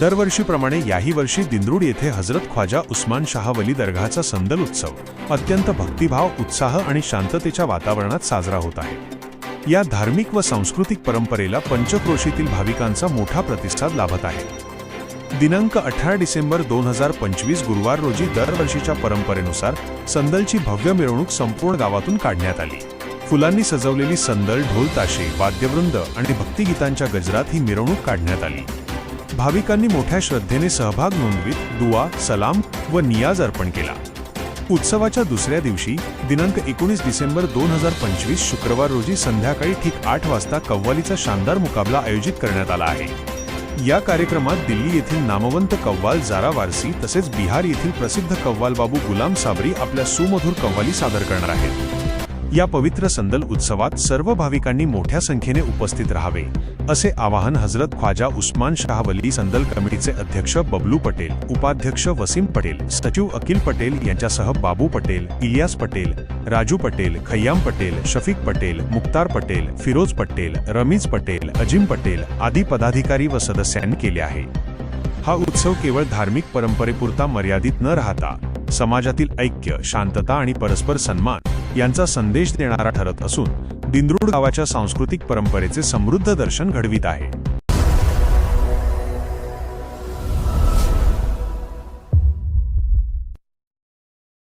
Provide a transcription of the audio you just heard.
दरवर्षीप्रमाणे याही वर्षी दिंद्रूड येथे हजरत ख्वाजा उस्मान शाह वली संदल उत्सव अत्यंत भक्तिभाव उत्साह आणि शांततेच्या वातावरणात साजरा होत आहे. या धार्मिक व सांस्कृतिक परंपरेला पंचक्रोशीतील भाविकांचा मोठा प्रतिसाद लाभत आहे. दिनांक अठरा डिसेंबर दोन हजार पंचवीस गुरुवार रोजी दरवर्षीच्या परंपरेनुसार संदलची भव्य मिरवणूक संपूर्ण गावातून काढण्यात आली. फुलांनी सजवलेली संदल ढोल ताशे वाद्यवृंद आणि भक्तिगीतांच्या गजरात ही मिरवणूक काढण्यात आली. भाविकांनी मोठ्या श्रद्धेने सहभाग नोंदवीत दुआ सलाम व नियाज अर्पण केला. उत्सवाच्या दुसऱ्या दिवशी दिनांक एकोणीस डिसेंबर दोन हजार पंचवीस शुक्रवार रोजी संध्याकाळी ठीक आठ वाजता कव्वालीचा शानदार मुकाबला आयोजित करण्यात आला आहे. या कार्यक्रमात दिल्ली येथील नामवंत कव्वाल जारा वारसी तसेच बिहार येथील प्रसिद्ध कव्वाल बाबू गुलाम साबरी आपल्या सुमधुर कव्वाली सादर करणार आहेत. या पवित्र संदल उत्सवात सर्व भाविकांनी मोठ्या संख्येने उपस्थित राहावे असे आवाहन हजरत ख्वाजा उस्मान शाहवली संदल कमिटीचे अध्यक्ष बबलू पटेल उपाध्यक्ष वसीम पटेल सचिव अकिल पटेल यांच्यासह बाबू पटेल इलियास पटेल राजू पटेल खय्याम पटेल शफीक पटेल मुक्तार पटेल फिरोज पटेल रमीज पटेल अजिम पटेल आदी पदाधिकारी व सदस्यांनी केले आहे. हा उत्सव केवळ धार्मिक परंपरेपुरता मर्यादित न राहता समाजातील ऐक्य शांतता आणि परस्पर सन्मान यांचा संदेश देणारा ठरत असून दिंद्रुड गावाच्या सांस्कृतिक परंपरेचे समृद्ध दर्शन घडवित आहे.